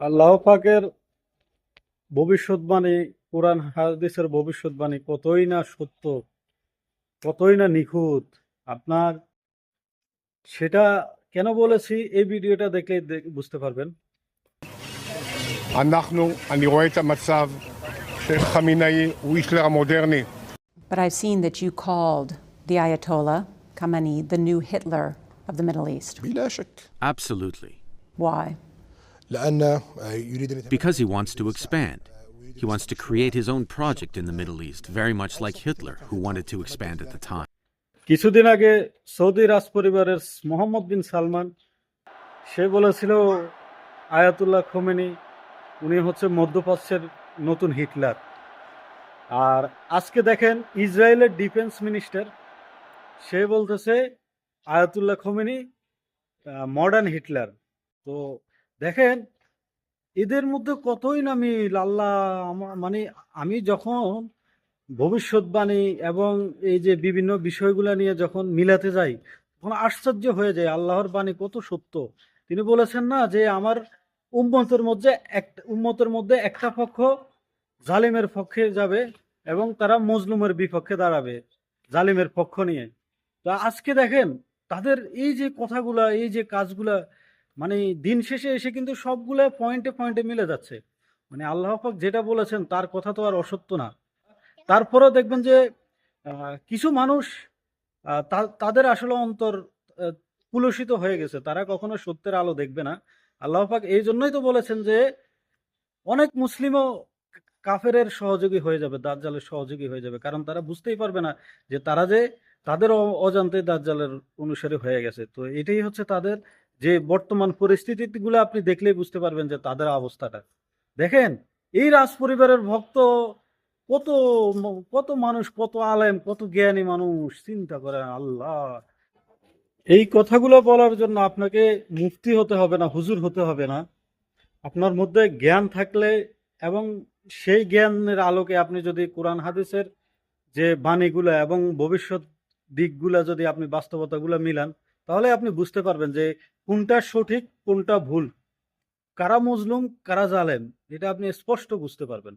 আল্লাহ পাকের ভবিষ্যৎবাণী কোরআন হাদিসের ভবিষ্যৎবাণী কতই না সত্য কতই না নিখুঁত আপনার সেটা কেন বলেছি এই ভিডিওটা দেখলে বুঝতে পারবেন אנחנו, אני רואה את המצב של חמינאי, הוא היטלר המודרני. But I've seen that you called the Ayatollah Khamenei the new Hitler of the Middle East. Absolutely. Why? Because he wants to expand. He wants to create his own project in the Middle East, very much like Hitler, who wanted to expand at the time. কিছুদিন আগে Saudi রাজপরিবারের Mohammad bin Salman সে বলেছিল Ayatollah Khomeini উনি হচ্ছে মধ্যপ্রাচ্যের নতুন Hitler আর আজকে দেখেন ইসরায়েলের ডিফেন্স মিনিস্টার সে বলতেছে আয়াতুল্লাহ খোমেনি মডার্ন হিটলার তো দেখেন, এদের মধ্যে কতই না মিল, আল্লাহ মানে আমি যখন ভবিষ্যৎবাণী এবং এই যে বিভিন্ন বিষয়গুলো নিয়ে যখন মিলাতে যাই, তখন আশ্চর্য হয়ে যায়, আল্লাহর বাণী কত সত্য। তিনি বলেছেন না যে আমার উম্মতের মধ্যে এক, উম্মতের মধ্যে একটা পক্ষ জালিমের পক্ষে যাবে এবং তারা মজলুমের বিপক্ষে দাঁড়াবে, জালিমের পক্ষ নিয়ে। তা আজকে দেখেন, তাদের এই যে কথাগুলা, এই যে কাজগুলা মানে দিন শেষে এসে কিন্তু সবগুলা পয়েন্টে পয়েন্টে মিলে যাচ্ছে। মানে আল্লাহ পাক যেটা বলেছেন তার কথা তো আর অসত্য না। তারপরেও দেখবেন যে কিছু মানুষ তাদের আসলে অন্তর আহ, কুলসিত হয়ে গেছে। তারা কখনো সত্যের আলো দেখবে না। আল্লাহ পাক এই জন্যই তো বলেছেন যে অনেক মুসলিমও কাফেরের সহযোগী হয়ে যাবে দাজ্জালের সহযোগী হয়ে যাবে। কারণ তারা বুঝতেই পারবে না যে তারা যে তাদের অজান্তে দাজ্জালের অনুসারী হয়ে গেছে। তো এটাই হচ্ছে তাদের যে বর্তমান পরিস্থিতিগুলো আপনি দেখলেই বুঝতে পারবেন যে তাদের অবস্থাটা। দেখেন, এই রাজ পরিবারের ভক্ত কত কত মানুষ, কত আলেম, কত জ্ঞানী মানুষ, চিন্তা করেন, আল্লাহ। এই কথাগুলো বলার জন্য আপনাকে মুফতি হতে হবে না, হুজুর হতে হবে না। আপনার মধ্যে জ্ঞান থাকলে এবং সেই জ্ঞানের আলোকে আপনি যদি কোরআন হাদিসের যে বাণীগুলো এবং ভবিষ্যৎ দিকগুলা যদি আপনি বাস্তবতাগুলো মিলান তাহলে আপনি বুঝতে পারবেন যে কোনটা সঠিক, কোনটা ভুল। কারা মজলুম, কারা জালেম, এটা আপনি স্পষ্ট বুঝতে পারবেন।